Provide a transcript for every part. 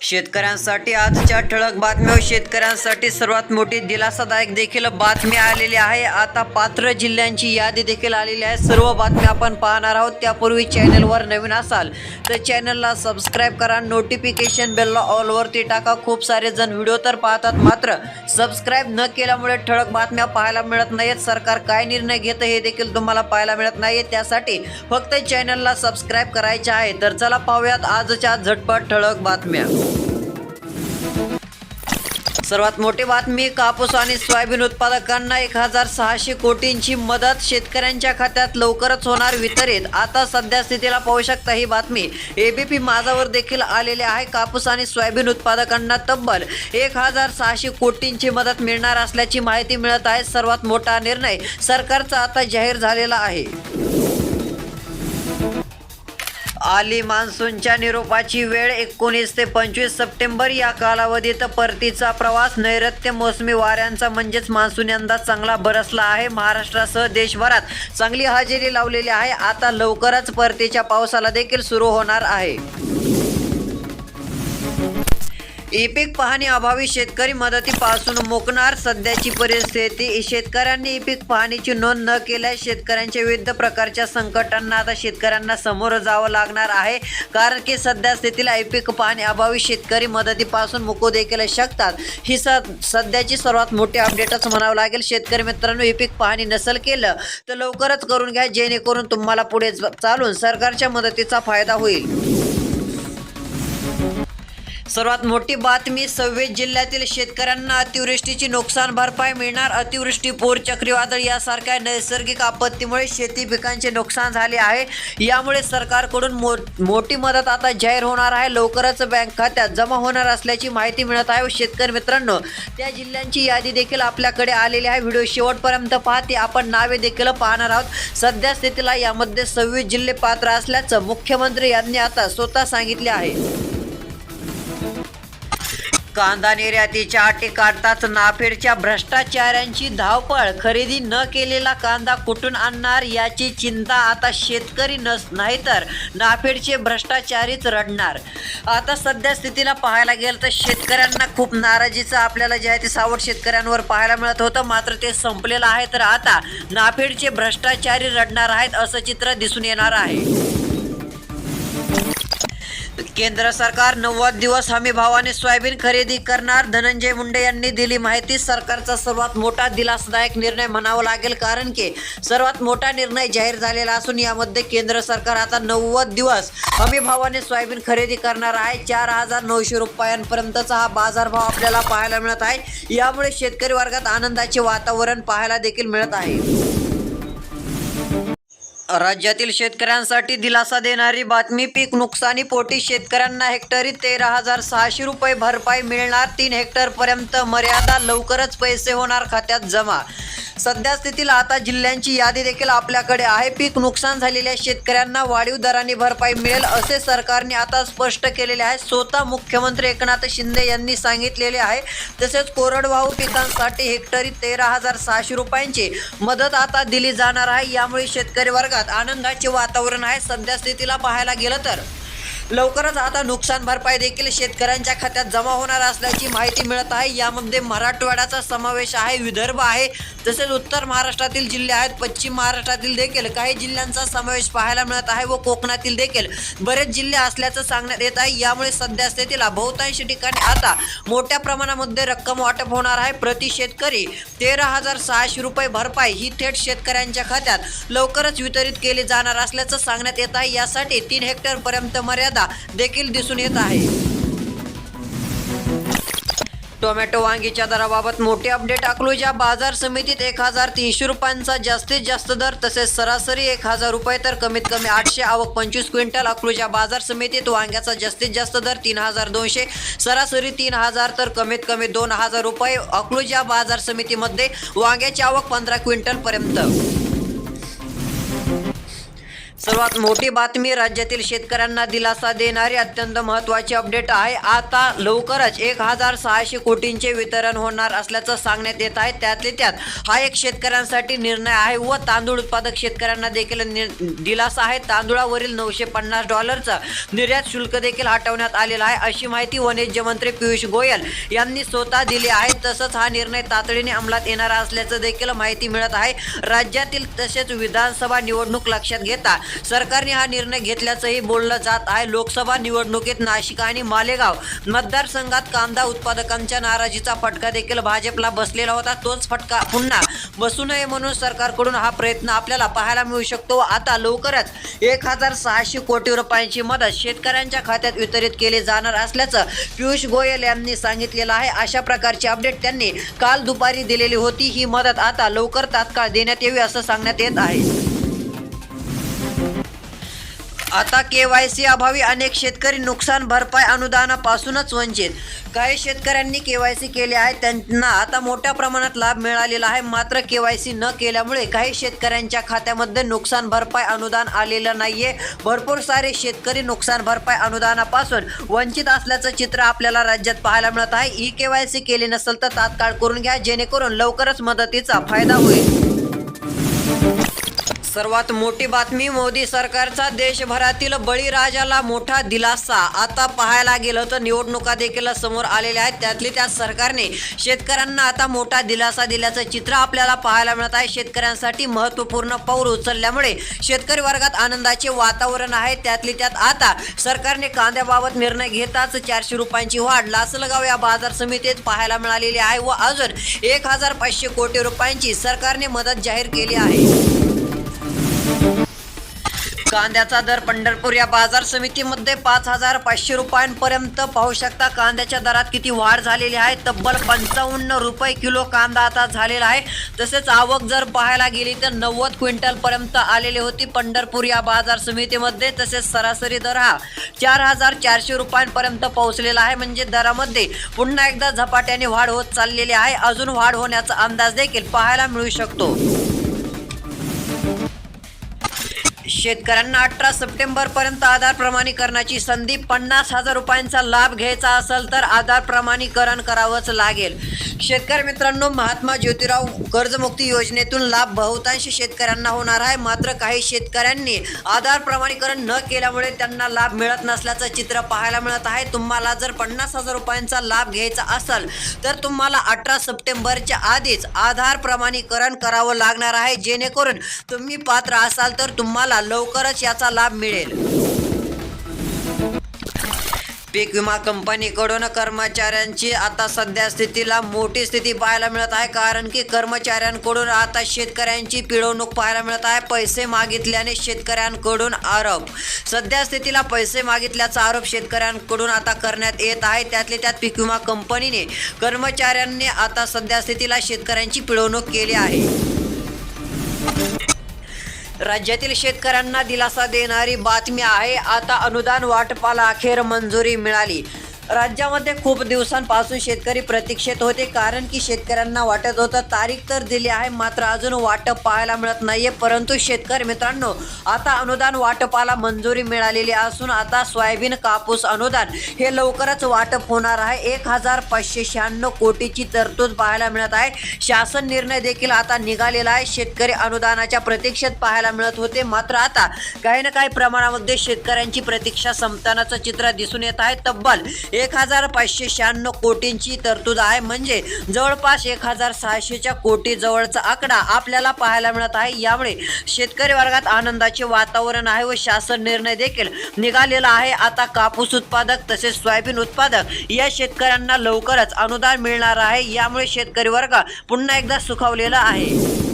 शेतकऱ्यांसाठी आजच्या ठळक बातम्या शेतकऱ्यांसाठी सर्वात मोठी दिलासादायक देखील बातमी आलेली आहे. आता पात्र जिल्ह्यांची यादी देखील आलेली आहे. सर्व बातम्या आपण पाहणार आहोत. त्यापूर्वी चॅनलवर नवीन असाल तर चॅनलला सबस्क्राईब करा. नोटिफिकेशन बेलला ऑलवरती टाका. खूप सारे जण व्हिडिओ तर पाहतात. मात्र सबस्क्राईब न केल्यामुळे ठळक बातम्या पाहायला मिळत नाहीत. सरकार काय निर्णय घेतं हे देखील तुम्हाला पाहायला मिळत नाही त्यासाठी फक्त चॅनलला सबस्क्राईब करायचे आहे. तर चला पाहूयात आजच्या झटपट ठळक बातम्या. सर्वात मोठी बातमी कापूस आणि सोयाबीन उत्पादकांना एक हजार सहाशे कोटींची मदत शेतकऱ्यांच्या खात्यात लवकरच होणार वितरित. आता सध्या स्थितीला पाहू शकता ही बातमी. एबीपी माझावर देखील आलेली आहे. कापूस आणि सोयाबीन उत्पादकांना तब्बल एक हजार सहाशे कोटींची मदत मिळणार असल्याची माहिती मिळत आहे. सर्वात मोठा निर्णय सरकारचा आता जाहीर झालेला आहे. आली मान्सूनच्या निरोपाची वेळ एकोणीस ते पंचवीस सप्टेंबर या कालावधीत परतीचा प्रवास नैऋत्य मोसमी वाऱ्यांचा म्हणजेच मान्सून यंदा चांगला बरसला आहे. महाराष्ट्रासह देशभरात चांगली हजेरी लावलेली आहे. आता लवकरच परतीच्या पावसाला देखील सुरू होणार आहे. ई पीक पाहणी अभावी शेतकरी मदतीपासून मुकणार सध्याची परिस्थिती. शेतकऱ्यांनी ई पीक पाहणीची नोंद न केल्यास शेतकऱ्यांच्या विविध प्रकारच्या संकटांना आता शेतकऱ्यांना समोर जावं लागणार आहे. कारण की सध्या स्थितीला ई पीक पाहणी अभावी शेतकरी मदतीपासून मुकू देखील शकतात. ही स सध्याची सर्वात मोठी अपडेटच म्हणावं लागेल. शेतकरी मित्रांनो ई पीक पाहणी नसल केलं तर लवकरच करून घ्या. जेणेकरून तुम्हाला पुढे चालून सरकारच्या मदतीचा फायदा होईल. सर्वात मोठी बातमी सव्वीस जिल्ह्यातील शेतकऱ्यांना अतिवृष्टीची नुकसान भरपाई मिळणार अतिवृष्टी पूर चक्रीवादळ यासारख्या नैसर्गिक आपत्तीमुळे शेती पिकांचे नुकसान झाले आहे. यामुळे सरकारकडून मो मोठी मदत आता जाहीर होणार आहे. लवकरच बँक खात्यात जमा होणार असल्याची माहिती मिळत आहे. व शेतकरी मित्रांनो त्या जिल्ह्यांची यादी देखील आपल्याकडे आलेली आहे. व्हिडिओ शेवटपर्यंत पाहते. आपण नावे देखील पाहणार आहोत. सध्या स्थितीला यामध्ये सव्वीस जिल्हे पात्र असल्याचं मुख्यमंत्री यांनी आता स्वतः सांगितले आहे. कांदा निर्यातीच्या अटी काढताच नाफेडच्या भ्रष्टाचाऱ्यांची धावपळ. खरेदी न केलेला कांदा कुठून आणणार याची चिंता आता शेतकरी नस नाही तर नाफेडचे भ्रष्टाचारीच रडणार. आता सध्या स्थितीला पाहायला गेलं तर शेतकऱ्यांना खूप नाराजीचं आपल्याला जे आहे ते सावट शेतकऱ्यांवर पाहायला मिळत होतं. मात्र ते संपलेलं आहे. तर आता नाफेडचे भ्रष्टाचारी रडणार आहेत असं चित्र दिसून येणार आहे. केंद्र सरकार नव्वद दिवस हमी भावाने सोयाबीन खरेदी करणार. धनंजय मुंडे यांनी दिली माहिती. सरकारचा सर्वात मोठा दिलासदायक निर्णय म्हणावा लागेल कारण की सर्वात मोठा निर्णय जाहीर झालेला असून यामध्ये केंद्र सरकार आता नव्वद दिवस हमी भावाने सोयाबीन खरेदी करणार आहे. चार हजार नऊशे रुपयांपर्यंतचा हा बाजारभाव आपल्याला पाहायला मिळत आहे. यामुळे शेतकरी वर्गात आनंदाचे वातावरण पाहायला देखील मिळत आहे. राज्यातील शेतकऱ्यांसाठी दिलासा देणारी बातमी पीक नुकसानी पोटी शेतकऱ्यांना हेक्टरी तेरा हजार सहाशे रुपये भरपाई मिळणार. तीन हेक्टरपर्यंत मर्यादा लवकरच पैसे होणार खात्यात जमा सध्या स्थितीला आता जिल्ह्यांची यादी देखील आपल्याकडे आहे. पीक नुकसान झालेल्या शेतकऱ्यांना वाढीव दराने भरपाई मिळेल असे सरकारने आता स्पष्ट केलेले आहे. स्वतः मुख्यमंत्री एकनाथ शिंदे यांनी सांगितलेले आहे. तसेच कोरडवाहू पिकांसाठी हेक्टरी तेरा हजार सहाशे रुपयांची मदत आता दिली जाणार आहे. यामुळे शेतकरी वर्गात आनंदाचे वातावरण आहे. सध्या स्थितीला पाहायला गेलं तर लवकरच आता नुकसान भरपाई देखील शेतकऱ्यांच्या खात्यात जमा होणार असल्याची माहिती मिळत आहे. यामध्ये मराठवाड्याचा समावेश आहे विदर्भ आहे तसेच उत्तर महाराष्ट्रातील जिल्हे आहेत. पश्चिम महाराष्ट्रातील देखील काही जिल्ह्यांचा समावेश पाहायला मिळत आहे व कोकणातील देखील बरेच जिल्हे असल्याचं सांगण्यात येत आहे. यामुळे सध्या स्थितीला बहुतांश ठिकाणी आता मोठ्या प्रमाणामध्ये रक्कम वाटप होणार आहे. प्रति शेतकरी तेरा हजार सहाशे रुपये भरपाई ही थेट शेतकऱ्यांच्या खात्यात लवकरच वितरित केली जाणार असल्याचं सांगण्यात येत आहे. यासाठी तीन हेक्टरपर्यंत मर्यादा देखील दिसून येत आहे. टोमॅटो वांगीच्या दराबाबत मोठे अपडेट अकलूजा बाजार समितीत एक हजार तीनशे रुपयांचा जास्तीत जास्त दर तसेच सरासरी एक हजार रुपये तर कमीत कमी आठशे आवक पंचवीस क्विंटल अकलूजा बाजार समितीत वांग्याचा जास्तीत जास्त दर तीन हजार दोनशे सरासरी तीन हजार तर कमीत कमी दोन हजार रुपये अकलूजा बाजार समितीमध्ये वांग्याची आवक पंधरा क्विंटल पर्यंत सर्वात मोठी बातमी राज्यातील शेतकऱ्यांना दिलासा देणारी अत्यंत महत्त्वाची अपडेट आहे. आता लवकरच एक हजार सहाशे कोटींचे वितरण होणार असल्याचं सांगण्यात येत आहे. त्यातले त्यात हा एक शेतकऱ्यांसाठी निर्णय आहे व तांदूळ उत्पादक शेतकऱ्यांना देखील नि- दिलासा आहे. तांदूळावरील नऊशे पन्नास डॉलरचं निर्यात शुल्क देखील हटवण्यात आलेलं आहे. अशी माहिती वाणिज्य मंत्री पियुष गोयल यांनी स्वतः दिली आहे. तसंच हा निर्णय तातडीने अंमलात येणार असल्याचं देखील माहिती मिळत आहे. राज्यातील तसेच विधानसभा निवडणूक लक्षात घेता सरकारने हा निर्णय घेतल्याचंही बोललं जात आहे. लोकसभा निवडणुकीत नाशिक आणि मालेगाव मतदारसंघात कांदा उत्पादकांच्या नाराजीचा फटका देखील भाजपला बसलेला होता. तोच फटका पुन्हा बसू नये म्हणून सरकारकडून हा प्रयत्न आपल्याला पाहायला मिळू शकतो. आता लवकरच एक हजार सहाशे कोटी रुपयांची मदत शेतकऱ्यांच्या खात्यात वितरित केली जाणार असल्याचं पियुष गोयल यांनी सांगितलेलं आहे. अशा प्रकारची अपडेट त्यांनी काल दुपारी दिलेली होती. ही मदत आता लवकर तात्काळ देण्यात यावी असं सांगण्यात येत आहे. आता केवायसी अभावी अनेक शेतकरी नुकसान भरपाई अनुदानापासूनच वंचित. काही शेतकऱ्यांनी केवायसी केले आहे त्यांना आता मोठ्या प्रमाणात लाभ मिळालेला आहे. मात्र केवायसी न केल्यामुळे काही शेतकऱ्यांच्या खात्यामध्ये नुकसान भरपाई अनुदान आलेलं नाहीये. भरपूर सारे शेतकरी नुकसान भरपाई अनुदानापासून वंचित असल्याचं चित्र आपल्याला राज्यात पाहायला मिळत आहे. ई केवायसी केली नसेल तर तात्काळ करून घ्या जेणेकरून लवकरच मदतीचा फायदा होईल. सर्वात मोठी बातमी मोदी सरकारचा देशभरातील बळीराजाला मोठा दिलासा. आता पाहायला गेलं तर निवडणुका देखील समोर आलेल्या आहेत. त्यातली त्यात सरकारने शेतकऱ्यांना आता मोठा दिलासा दिल्याचं चित्र आपल्याला पाहायला मिळत आहे. शेतकऱ्यांसाठी महत्त्वपूर्ण पाऊल उचलल्यामुळे शेतकरी वर्गात आनंदाचे वातावरण आहे. त्यातली त्यात आता सरकारने कांद्याबाबत निर्णय घेताच चारशे रुपयांची वाढ लासलगाव या बाजार समितीत पाहायला मिळालेली आहे व अजून एक हजार पाचशे कोटी रुपयांची सरकारने मदत जाहीर केली आहे. कांद्याचा दर पंढरपूर या बाजार समितीमध्ये पाच हजार पाचशे रुपयांपर्यंत पाहू शकता. कांद्याच्या दरात किती वाढ झालेली आहे? तब्बल पंचावन्न रुपये किलो कांदा आता झालेला आहे. तसेच आवक जर पाहायला गेली तर नव्वद क्विंटलपर्यंत आलेली होती पंढरपूर या बाजार समितीमध्ये. तसेच सरासरी दर हा चार हजार चारशे रुपयांपर्यंत पोहोचलेला आहे. म्हणजे दरामध्ये पुन्हा एकदा झपाट्याने वाढ होत चाललेली आहे. अजून वाढ होण्याचा अंदाज देखील पाहायला मिळू शकतो. शेतकऱ्यांना अठरा सप्टेंबर पर्यंत आधार प्रमाणीकरणाची संधी पन्नास हजार रुपयांचा लाभ घ्यायचा असेल तर आधार प्रमाणीकरण करावंच लागेल. शेतकरी मित्रांनो महात्मा ज्योतिराव कर्जमुक्ती योजनेतून लाभ बहुतांश शेतकऱ्यांना होणार आहे. मात्र काही शेतकऱ्यांनी आधार प्रमाणीकरण न केल्यामुळे त्यांना लाभ मिळत नसल्याचं चित्र पाहायला मिळत आहे. तुम्हाला जर पन्नास हजार रुपयांचा लाभ घ्यायचा असेल तर तुम्हाला अठरा सप्टेंबरच्या आधीच आधार प्रमाणीकरण करावं लागणार आहे. जेणेकरून तुम्ही पात्र असाल तर तुम्हाला लवकरच याचा लाभ मिळेल. पीक विमा कंपनीकडून कर्मचाऱ्यांची आता सध्या स्थितीला मोठी स्थिती पाहायला मिळत आहे. कारण की कर्मचाऱ्यांकडून आता शेतकऱ्यांची पिळवणूक पाहायला मिळत आहे. पैसे मागितल्याने शेतकऱ्यांकडून आरोप. सध्या स्थितीला पैसे मागितल्याचा आरोप शेतकऱ्यांकडून आता करण्यात येत आहे. त्यातले त्यात पीक विमा कंपनीने कर्मचाऱ्यांनी आता सध्या स्थितीला शेतकऱ्यांची पिळवणूक केली आहे. राज्यातील शेतकऱ्यांना दिलासा देणारी बातमी आहे. आता अनुदान वाटपाला अखेर मंजुरी मिळाली. राज्यामध्ये खूप दिवसांपासून शेतकरी प्रतीक्षेत होते कारण की शेतकऱ्यांना वाटत होतं तारीख तर दिली आहे मात्र अजून वाटप पाहायला मिळत नाहीये. परंतु शेतकरी मित्रांनो आता अनुदान वाटपाला मंजुरी मिळालेली असून आता सोयाबीन कापूस अनुदान हे लवकरच वाटप होणार आहे. एक हजार पाचशे शहाण्णव कोटीची तरतूद पाहायला मिळत आहे. शासन निर्णय देखील आता निघालेला आहे. शेतकरी अनुदानाच्या प्रतीक्षेत पाहायला मिळत होते. मात्र आता काही ना काही प्रमाणामध्ये शेतकऱ्यांची प्रतीक्षा संपतानाचं चित्र दिसून येत आहे. तब्बल एक हजार पाचशे शहाण्णव कोटींची तरतूद आहे. म्हणजे जवळपास एक हजार सहाशेच्या कोटी जवळचा आकडा आपल्याला पाहायला मिळत आहे. यामुळे शेतकरी वर्गात आनंदाचे वातावरण आहे व शासन निर्णय देखील निघालेला आहे. आता कापूस उत्पादक तसेच सोयाबीन उत्पादक या शेतकऱ्यांना लवकरच अनुदान मिळणार आहे. यामुळे शेतकरी वर्ग पुन्हा एकदा सुखावलेला आहे.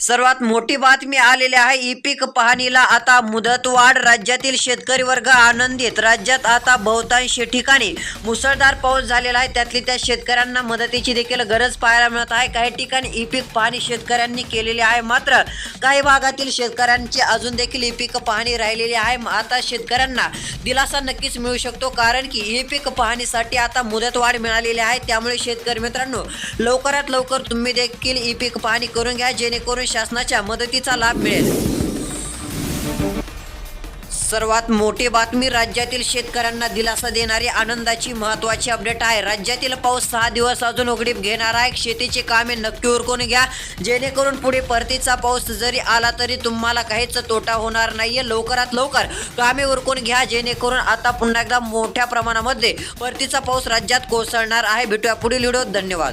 सर्वात मोठी बातमी आलेली आहे ई पीक पाहणीला आता मुदतवाढ. राज्यातील शेतकरी वर्ग आनंदित. राज्यात आता बहुतांश ठिकाणी मुसळधार पाऊस झालेला आहे. त्यातली त्या शेतकऱ्यांना मदतीची देखील गरज पाहायला मिळत आहे. काही ठिकाणी ई पीक पाहणी शेतकऱ्यांनी केलेली आहे. मात्र काही भागातील शेतकऱ्यांची अजून देखील ई पीक पाहणी राहिलेली आहे. आता शेतकऱ्यांना दिलासा नक्कीच मिळू शकतो कारण की ई पीक पाहणीसाठी आता मुदतवाढ मिळालेली आहे. त्यामुळे शेतकरी मित्रांनो लवकरात लवकर तुम्ही देखील ई पीक पाहणी करून घ्या. जेणेकरून शासनाच्या मदतीचा लाभ मिळेल. सर्वात मोठी बातमी राज्यातील शेतकऱ्यांना दिलासा देणारी आनंदाची महत्वाची अपडेट आहे. राज्यातील पाऊस सहा दिवस अजून उघडीप घेणार आहे. शेतीची कामे नक्की उरकून घ्या. जेणेकरून पुढे परतीचा पाऊस जरी आला तरी तुम्हाला काहीच तोटा होणार नाहीये. लवकरात लवकर कामे उरकून घ्या. जेणेकरून आता पुन्हा एकदा मोठ्या प्रमाणामध्ये परतीचा पाऊस राज्यात कोसळणार आहे. भेटूया पुढील व्हिडिओ धन्यवाद.